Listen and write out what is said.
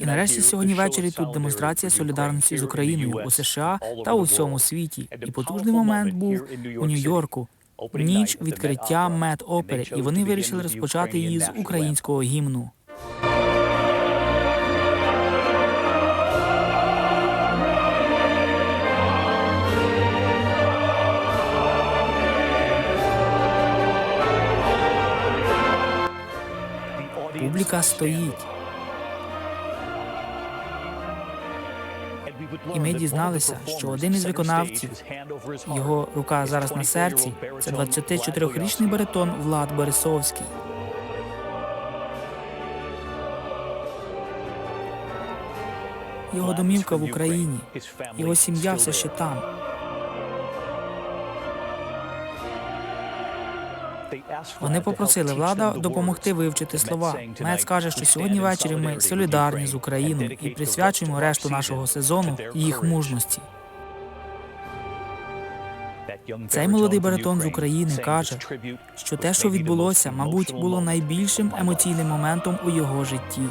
І нарешті сьогодні ввечері тут демонстрація солідарності з Україною у США та у всьому світі. І потужний момент був у Нью-Йорку. Ніч відкриття мед-опери, і вони вирішили розпочати її з українського гімну. Публіка стоїть. І ми дізналися, що один із виконавців, Його рука зараз на серці. Це 24-річний баритон Влад Борисовський. Його домівка в Україні. Його сім'я все ще там. Вони попросили влада допомогти вивчити слова. Мец каже, що сьогодні ввечері ми солідарні з Україною і присвячуємо решту нашого сезону їх мужності. Цей молодий баритон з України каже, Що те, що відбулося, мабуть, було найбільшим емоційним моментом у його житті.